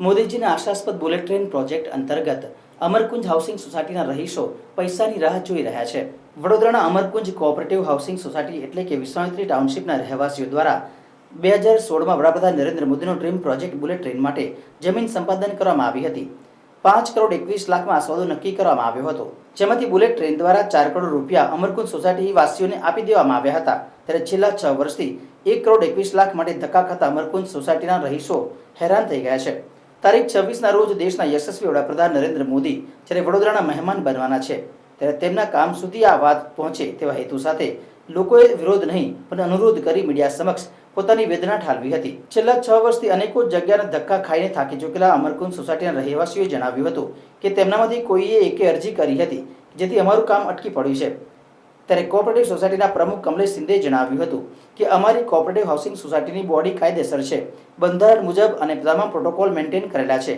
મોદીજીના આશાસ્પદ bullet train project અંતર્ગત અમરકુંજ housing સોસાયટીના રહીશો પૈસાની રાહ જોઈ રહ્યા છે. વડોદરાના અમરકુંજ કોઓપરેટિવ હાઉસિંગ સોસાયટી એટલે કે વિસણત્રી ટાઉનશીપના રહેવાસીઓ દ્વારા બે હજાર સોળમાં વડાપ્રધાન નરેન્દ્ર મોદીનો ડ્રીમ પ્રોજેક્ટ બુલેટ ટ્રેન માટે જમીન સંપાદન કરવામાં આવી હતી. પાંચ કરોડ એકવીસ લાખમાં આ સોદો નક્કી કરવામાં આવ્યો હતો. જેમાંથી બુલેટ ટ્રેન દ્વારા ચાર કરોડ રૂપિયા અમરકુંજ સોસાયટી વાસીઓને આપી દેવામાં આવ્યા હતા. ત્યારે છેલ્લા છ વર્ષથી એક કરોડ એકવીસ લાખ માટે ધક્કા ખાતા અમરકુંજ સોસાયટીના રહીશો હેરાન થઈ ગયા છે. તારીખ છવ્વીસના રોજ દેશના યશસ્વી વડાપ્રધાન નરેન્દ્ર મોદી જ્યારે વડોદરાના મહેમાન બનવાના છે, ત્યારે તેમના કામ સુધી આ વાત પહોંચે તેવા હેતુ સાથે લોકોએ વિરોધ નહીં, પણ અનુરોધ કરી મીડિયા સમક્ષ પોતાની વેદના ઠાલવી હતી. છેલ્લા છ વર્ષથી અનેકો જગ્યાના ધક્કા ખાઈને થાકી ચૂકેલા અમરકુંજ સોસાયટીના રહેવાસીઓએ જણાવ્યું હતું કે તેમનામાંથી કોઈએ એકે અરજી કરી હતી, જેથી અમારું કામ અટકી પડ્યું છે. ત્યારે કોઓપરેટિવ સોસાયટીના પ્રમુખ કમલેશ સિંધે જણાવ્યું હતું કે અમારી કોઓપરેટિવ હાઉસિંગ સોસાયટીની બોડી કાયદેસર છે. બંધારણ મુજબ અને તમામ પ્રોટોકોલ મેન્ટેન કરેલા છે.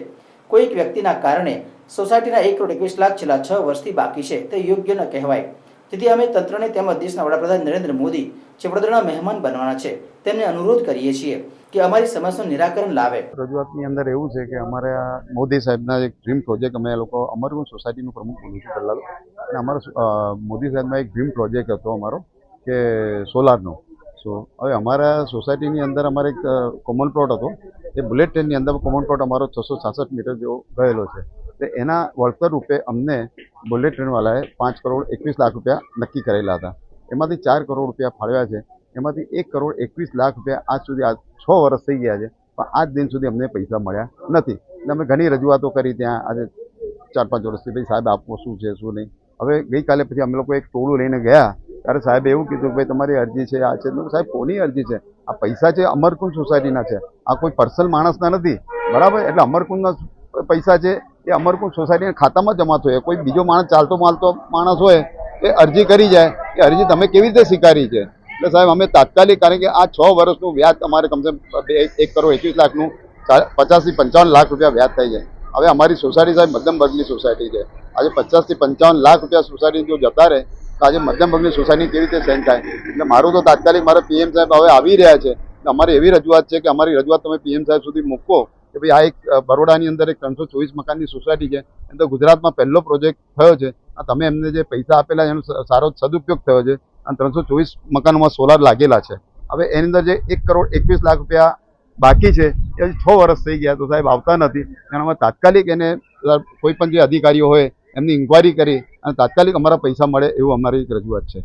કોઈ એક વ્યક્તિના કારણે સોસાયટીના એક કરોડ એકવીસ લાખ છેલ્લા છ વર્ષથી બાકી છે તે યોગ્ય ન કહેવાય. તેથી અમે તંત્રને તેમજ દેશના વડાપ્રધાન નરેન્દ્ર મોદી જે વડોદરાના મહેમાન બનવાના છે. તેમને અનુરોધ કરીએ છીએ કે અમારી સમસ્યાનું નિરાકરણ લાવે. રજૂઆતની અંદર એવું છે કે અમારે મોદી સાહેબના એક ડ્રીમ પ્રોજેક્ટ અમે લોકો અમરગુણ સોસાયટીનું પ્રમુખ બોલું છું અને અમારો મોદી સાહેબમાં એક ડ્રીમ પ્રોજેક્ટ હતો અમારો, કે સોલારનો. સો હવે અમારા સોસાયટીની અંદર અમારે એક કોમન પ્લોટ હતો. એ બુલેટ ટ્રેનની અંદર કોમન પ્લોટ અમારો છસો છાસઠ મીટર જેવો ગયેલો છે. તો એના વળતર રૂપે અમને બુલેટ ટ્રેનવાળાએ પાંચ કરોડ એકવીસ લાખ રૂપિયા નક્કી કરેલા હતા. એમાંથી ચાર કરોડ રૂપિયા ફાળવ્યા છે. એમાંથી એક કરોડ એકવીસ લાખ રૂપિયા આજ સુધી આ છ વર્ષ થઈ ગયા છે. પણ આજ દિન સુધી અમને પૈસા મળ્યા નથી. અને અમે ઘણી રજૂઆતો કરી ત્યાં. આજે ચાર પાંચ વર્ષથી ભાઈ સાહેબ આપવો શું છે, શું નહીં. હવે ગઈકાલે પછી અમે લોકો એક ટોળું લઈને ગયા, ત્યારે સાહેબે એવું કીધું કે ભાઈ, તમારી અરજી છે, આ છે. સાહેબ, કોની અરજી છે? આ પૈસા છે અમરકુંજ સોસાયટીના છે. આ કોઈ પર્સનલ માણસના નથી. બરાબર? એટલે અમરકુંજના પૈસા છે, એ અમરકુંજ સોસાયટીના ખાતામાં જમા થયો કોઈ બીજો માણસ, ચાલતો માલતો માણસ હોય, એ અરજી કરી જાય. કે અરજી તમે કેવી રીતે સ્વીકારી છે? એટલે સાહેબ, અમે તાત્કાલિક, કારણ કે આ છ વર્ષનું વ્યાજ અમારે કમસે કમ બે, એક કરોડ એકવીસ લાખનું પચાસથી પંચાવન લાખ રૂપિયા વ્યાજ થઈ જાય. હવે અમારી સોસાયટી સાહેબ મધ્યમ વર્ગની સોસાયટી છે. આજે પચાસથી પંચાવન લાખ રૂપિયા સોસાયટી જો જતા રહે, તો આજે મધ્યમ વર્ગની સોસાયટી કેવી રીતે સેન્ડ થાય? એટલે મારું તો તાત્કાલિક મારા પીએમ સાહેબ હવે આવી રહ્યા છે. અમારી એવી રજૂઆત છે કે અમારી રજૂઆત તમે પીએમ સાહેબ સુધી મૂકો કે ભાઈ આ એક બરોડાની અંદર એક ત્રણસો ચોવીસ મકાનની સોસાયટી છે. એમ તો ગુજરાતમાં પહેલો પ્રોજેક્ટ થયો છે. આ તમે એમને જે પૈસા આપેલા એનો સારો સદુપયોગ થયો છે. અને ત્રણસો ચોવીસ મકાનોમાં સોલાર લાગેલા છે. હવે એની અંદર જે એક કરોડ એકવીસ લાખ રૂપિયા બાકી છે એ છ વર્ષ થઈ ગયા તો સાહેબ આવતા નથી. એનામાં તાત્કાલિક એને કોઈ પણ જે અધિકારીઓ હોય એમની ઇન્કવાયરી કરી અને તાત્કાલિક અમારા પૈસા મળે એવું અમારી એક રજૂઆત છે.